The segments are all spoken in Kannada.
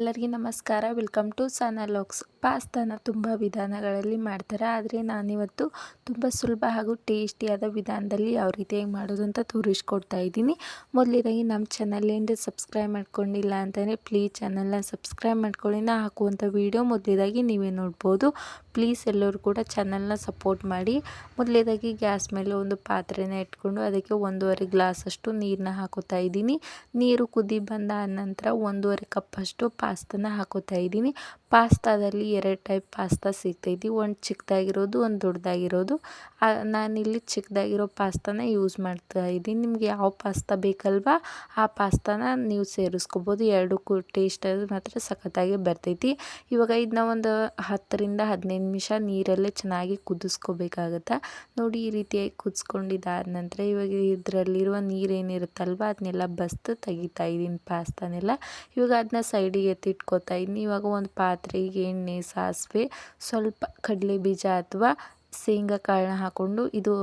ಎಲ್ಲರಿಗೂ ನಮಸ್ಕಾರ. ವೆಲ್ಕಮ್ ಟು ಸನಾಲಾಗ್ಸ್ ಪಾಸ್ತಾನ ತುಂಬ ವಿಧಾನಗಳಲ್ಲಿ ಮಾಡ್ತಾರೆ. ಆದರೆ ನಾನಿವತ್ತು ತುಂಬ ಸುಲಭ ಹಾಗೂ ಟೇಸ್ಟಿಯಾದ ವಿಧಾನದಲ್ಲಿ ಯಾವ ರೀತಿಯಾಗಿ ಮಾಡೋದು ಅಂತ ತೋರಿಸ್ಕೊಡ್ತಾ ಇದ್ದೀನಿ. ಮೊದಲಿದಾಗಿ ನಮ್ಮ ಚಾನಲ್ ಸಬ್ಸ್ಕ್ರೈಬ್ ಮಾಡ್ಕೊಂಡಿಲ್ಲ ಅಂತಂದರೆ ಪ್ಲೀಸ್ ಚಾನಲ್ನ ಸಬ್ಸ್ಕ್ರೈಬ್ ಮಾಡ್ಕೊಳ್ಳಿ. ನಾ ಹಾಕುವಂಥ ವೀಡಿಯೋ ಮೊದಲೇದಾಗಿ ನೀವೇ ನೋಡ್ಬೋದು. ಪ್ಲೀಸ್ ಎಲ್ಲರೂ ಕೂಡ ಚಾನಲ್ನ ಸಪೋರ್ಟ್ ಮಾಡಿ. ಮೊದಲೇದಾಗಿ ಗ್ಯಾಸ್ ಮೇಲೆ ಒಂದು ಪಾತ್ರೆನ ಇಟ್ಕೊಂಡು ಅದಕ್ಕೆ ಒಂದೂವರೆ ಗ್ಲಾಸಷ್ಟು ನೀರನ್ನ ಹಾಕೋತಾ ಇದ್ದೀನಿ. ನೀರು ಕುದಿ ಬಂದ ನಂತರ ಒಂದೂವರೆ ಕಪ್ಪಷ್ಟು ಪಾಸ್ತನ ಹಾಕೋತಾ ಇದ್ದೀನಿ. ಪಾಸ್ತಾದಲ್ಲಿ ಎರಡು ಟೈಪ್ ಪಾಸ್ತಾ ಸಿಗ್ತೈತಿ ಒಂದು ಚಿಕ್ಕದಾಗಿರೋದು, ಒಂದು ದೊಡ್ಡದಾಗಿರೋದು. ನಾನಿಲ್ಲಿ ಚಿಕ್ಕದಾಗಿರೋ ಪಾಸ್ತಾನ ಯೂಸ್ ಮಾಡ್ತಾ ಇದ್ದೀನಿ. ನಿಮಗೆ ಯಾವ ಪಾಸ್ತಾ ಬೇಕಲ್ವಾ, ಆ ಪಾಸ್ತಾನ ನೀವು ಸೇರಿಸ್ಕೋಬೋದು. ಎರಡಕ್ಕೂ ಟೇಸ್ಟ್ ಮಾತ್ರ ಸಖತ್ತಾಗಿ ಬರ್ತೈತಿ. ಇವಾಗ ಇದನ್ನ ಒಂದು ಹತ್ತರಿಂದ ಹದಿನೈದು ನಿಮಿಷ ನೀರಲ್ಲೇ ಚೆನ್ನಾಗಿ ಕುದಿಸ್ಕೋಬೇಕಾಗತ್ತೆ? ನೋಡಿ, ಈ ರೀತಿಯಾಗಿ ಕುದಿಸ್ಕೊಂಡಿದ್ದಾದ ನಂತರ ಇವಾಗ ಇದರಲ್ಲಿರುವ ನೀರೇನಿರುತ್ತಲ್ವ, ಅದನ್ನೆಲ್ಲ ಬಸ್ತು ತೆಗಿತಾ ಇದ್ದೀನಿ ಪಾಸ್ತಾನೆಲ್ಲ. ಇವಾಗ ಅದನ್ನ ಸೈಡಿಗೆ ಎತ್ತಿಟ್ಕೋತಾ ಇದ್ದೀನಿ ಇವಾಗ ಒಂದು ಪಾತ್ರೆಗೆ ಎಣ್ಣೆ, ಸಾಸಿವೆ, ಸ್ವಲ್ಪ ಕಡಲೆ ಬೀಜ ಅಥವಾ ಶೇಂಗಾ ಕಾಳನ್ನ ಹಾಕ್ಕೊಂಡು ಇದು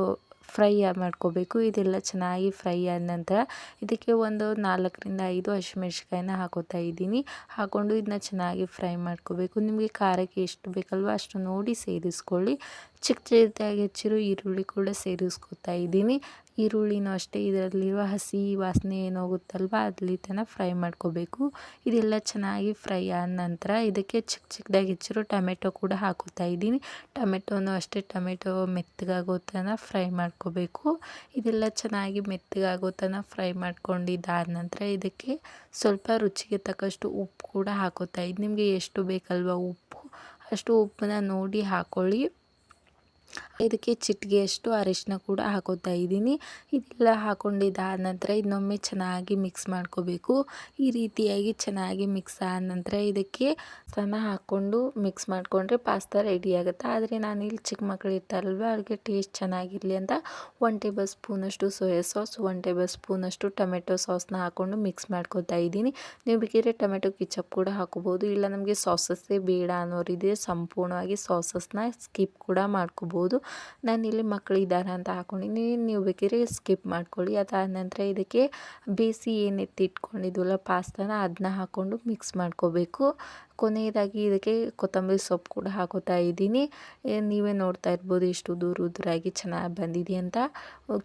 ಫ್ರೈ ಮಾಡ್ಕೋಬೇಕು. ಇದೆಲ್ಲ ಚೆನ್ನಾಗಿ ಫ್ರೈ ಆದ ನಂತರ ಇದಕ್ಕೆ ಒಂದು ನಾಲ್ಕರಿಂದ ಐದು ಹಸಿಮೆಣ್ಸಿಕಾಯಿನ ಹಾಕೋತಾ ಇದ್ದೀನಿ. ಹಾಕ್ಕೊಂಡು ಇದನ್ನ ಚೆನ್ನಾಗಿ ಫ್ರೈ ಮಾಡ್ಕೋಬೇಕು. ನಿಮಗೆ ಖಾರಕ್ಕೆ ಎಷ್ಟು ಬೇಕಲ್ವ ಅಷ್ಟು ನೋಡಿ ಸೇರಿಸ್ಕೊಳ್ಳಿ. ಚಿಕ್ಕ ಚಿಕ್ಕದಾಗಿ ಹೆಚ್ಚಿರೋ ಈರುಳ್ಳಿ ಕೂಡ ಸೇರಿಸ್ಕೊತಾ ಇದ್ದೀನಿ. ಈರುಳ್ಳಿನೂ ಅಷ್ಟೇ, ಇದರಲ್ಲಿರುವ ಹಸಿ ವಾಸನೆ ಏನಾಗುತ್ತಲ್ವ ಅಲ್ಲಿ ತನಕ ಫ್ರೈ ಮಾಡ್ಕೋಬೇಕು. ಇದೆಲ್ಲ ಚೆನ್ನಾಗಿ ಫ್ರೈ ಆದ ನಂತರ ಇದಕ್ಕೆ ಚಿಕ್ಕ ಚಿಕ್ಕದಾಗಿ ಹೆಚ್ಚಿರೋ ಟೊಮೆಟೊ ಕೂಡ ಹಾಕೋತಾ ಇದ್ದೀನಿ. ಟೊಮೆಟೊನೂ ಅಷ್ಟೇ, ಟೊಮೆಟೊ ಮೆತ್ತಗಾಗೋ ತನಕ ಫ್ರೈ ಮಾಡ್ಕೋಬೇಕು. ಇದೆಲ್ಲ ಚೆನ್ನಾಗಿ ಮೆತ್ತಗಾಗೋ ತನಕ ಫ್ರೈ ಮಾಡ್ಕೊಂಡಿದ್ದಾದ ನಂತರ ಇದಕ್ಕೆ ಸ್ವಲ್ಪ ರುಚಿಗೆ ತಕ್ಕಷ್ಟು ಉಪ್ಪು ಕೂಡ ಹಾಕೋತಾ ಇದ್ದೀನಿ. ನಿಮಗೆ ಎಷ್ಟು ಬೇಕಲ್ವ ಉಪ್ಪು? ಅಷ್ಟು ಉಪ್ಪನ್ನ ನೋಡಿ ಹಾಕ್ಕೊಳ್ಳಿ ಇದಕ್ಕೆ ಚಿಟಿಗೆಯಷ್ಟು ಅರಿಶಿನ ಕೂಡ ಹಾಕೋತಾ ಇದ್ದೀನಿ. ಇದೆಲ್ಲ ಹಾಕೊಂಡಿದ್ದಾದ ನಂತರ ಇನ್ನೊಮ್ಮೆ ಚೆನ್ನಾಗಿ ಮಿಕ್ಸ್ ಮಾಡ್ಕೋಬೇಕು. ಈ ರೀತಿಯಾಗಿ ಚೆನ್ನಾಗಿ ಮಿಕ್ಸ್ ಆದ ನಂತರ ಇದಕ್ಕೆ ಸಣ್ಣ ಹಾಕ್ಕೊಂಡು ಮಿಕ್ಸ್ ಮಾಡಿಕೊಂಡ್ರೆ ಪಾಸ್ತಾ ರೆಡಿ ಆಗುತ್ತೆ. ಆದರೆ ನಾನು ಇಲ್ಲಿ ಚಿಕ್ಕ ಮಕ್ಕಳು ಇರ್ತಾರಲ್ವ, ಅವ್ರಿಗೆ ಟೇಸ್ಟ್ ಚೆನ್ನಾಗಿರಲಿ ಅಂತ ಒನ್ ಟೇಬಲ್ ಸ್ಪೂನಷ್ಟು ಸೋಯಾ ಸಾಸ್ ಒನ್ ಟೇಬಲ್ ಸ್ಪೂನಷ್ಟು ಟೊಮೆಟೊ ಸಾಸ್ನ ಹಾಕ್ಕೊಂಡು ಮಿಕ್ಸ್ ಮಾಡ್ಕೋತಾ ಇದ್ದೀನಿ. ನೀವು ಬೇಕಿದ್ರೆ ಟೊಮೆಟೊ ಕಿಚಪ್ ಕೂಡ ಹಾಕೋಬೋದು. ಇಲ್ಲ ನಮಗೆ ಸಾಸಸ್ಸೇ ಬೇಡ ಅನ್ನೋರಿದೆ ಸಂಪೂರ್ಣವಾಗಿ ಸಾಸಸ್ನ ಸ್ಕಿಪ್ ಕೂಡ ಮಾಡ್ಕೋಬೋದು. ನಾನಿಲ್ಲಿ ಮಕ್ಕಳು ಇದ್ದಾರೆ ಅಂತ ಹಾಕ್ಕೊಂಡಿನಿ ನೀವು ಬೇಕಿದ್ರೆ ಸ್ಕಿಪ್ ಮಾಡ್ಕೊಳ್ಳಿ. ಅದಾದ ನಂತರ ಇದಕ್ಕೆ ಬೇಯಿಸಿ ಏನು ಎತ್ತಿಟ್ಕೊಂಡಿದ್ವಲ್ಲ ಪಾಸ್ತಾನ ಅದನ್ನ ಹಾಕ್ಕೊಂಡು ಮಿಕ್ಸ್ ಮಾಡ್ಕೋಬೇಕು. ಕೊನೆಯದಾಗಿ ಇದಕ್ಕೆ ಕೊತ್ತಂಬರಿ ಸೊಪ್ಪು ಕೂಡ ಹಾಕೋತಾ ಇದ್ದೀನಿ. ನೀವೇ ನೋಡ್ತಾ ಇರ್ಬೋದು ಎಷ್ಟು ದೂರ ಉದುರಾಗಿ ಚೆನ್ನಾಗಿ ಬಂದಿದೆ ಅಂತ.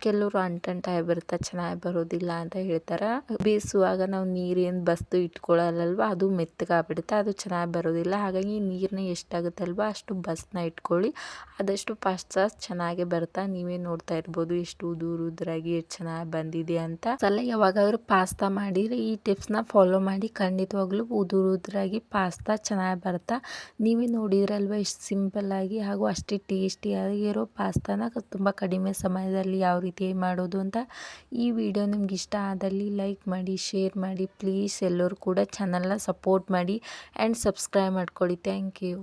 ಕೆಲವರು ಅಂಟಂಟಾಗಿ ಬರುತ್ತೆ, ಚೆನ್ನಾಗಿ ಬರೋದಿಲ್ಲ ಅಂತ ಹೇಳ್ತಾರೆ. ಬೇಯಿಸುವಾಗ ನಾವು ನೀರೇನು ಬಸ್ದು ಇಟ್ಕೊಳ್ಳಲ್ಲಲ್ವ, ಅದು ಮೆತ್ತಗಾಗ್ಬಿಡುತ್ತೆ, ಅದು ಚೆನ್ನಾಗಿ ಬರೋದಿಲ್ಲ. ಹಾಗಾಗಿ ನೀರನ್ನ ಎಷ್ಟಾಗುತ್ತಲ್ವ, ಅಷ್ಟು ಬಸ್ನ ಇಟ್ಕೊಳ್ಳಿ. ಆದಷ್ಟು ಪಾಸ್ತಾ ಚೆನ್ನಾಗಿ ಬರ್ತಾ ನೀವೇ ನೋಡ್ತಾ ಇರ್ಬೋದು ಎಷ್ಟು ಉದುರು ಉದುರಾಗಿ ಎಷ್ಟು ಚೆನ್ನಾಗಿ ಬಂದಿದೆ ಅಂತ. ಸಲ ಯಾವಾಗಾದ್ರೂ ಪಾಸ್ತಾ ಮಾಡಿದ್ರೆ ಈ ಟಿಪ್ಸ್ನ ಫಾಲೋ ಮಾಡಿ ಖಂಡಿತವಾಗ್ಲೂ ಉದುರು ಉದುರಾಗಿ ಪಾಸ್ತಾ ಚೆನ್ನಾಗಿ ಬರುತ್ತಾ ನೀವೇ ನೋಡಿದ್ರಲ್ವ ಸಿಂಪಲ್ ಸಿಂಪಲ್ಲಾಗಿ ಹಾಗೂ ಅಷ್ಟೇ ಟೇಸ್ಟಿಯಾಗಿರೋ ಪಾಸ್ತಾನ ತುಂಬ ಕಡಿಮೆ ಸಮಯದಲ್ಲಿ ಯಾವ ರೀತಿ ಮಾಡೋದು ಅಂತ ಈ ವಿಡಿಯೋ ನಿಮ್ಗೆ ಇಷ್ಟ ಆದಲ್ಲಿ ಲೈಕ್ ಮಾಡಿ, ಶೇರ್ ಮಾಡಿ, ಪ್ಲೀಸ್ ಎಲ್ಲರೂ ಕೂಡ ಚಾನಲ್ನ ಸಪೋರ್ಟ್ ಮಾಡಿ ಆ್ಯಂಡ್ ಸಬ್ಸ್ಕ್ರೈಬ್ ಮಾಡ್ಕೊಳ್ಳಿ. Thank you.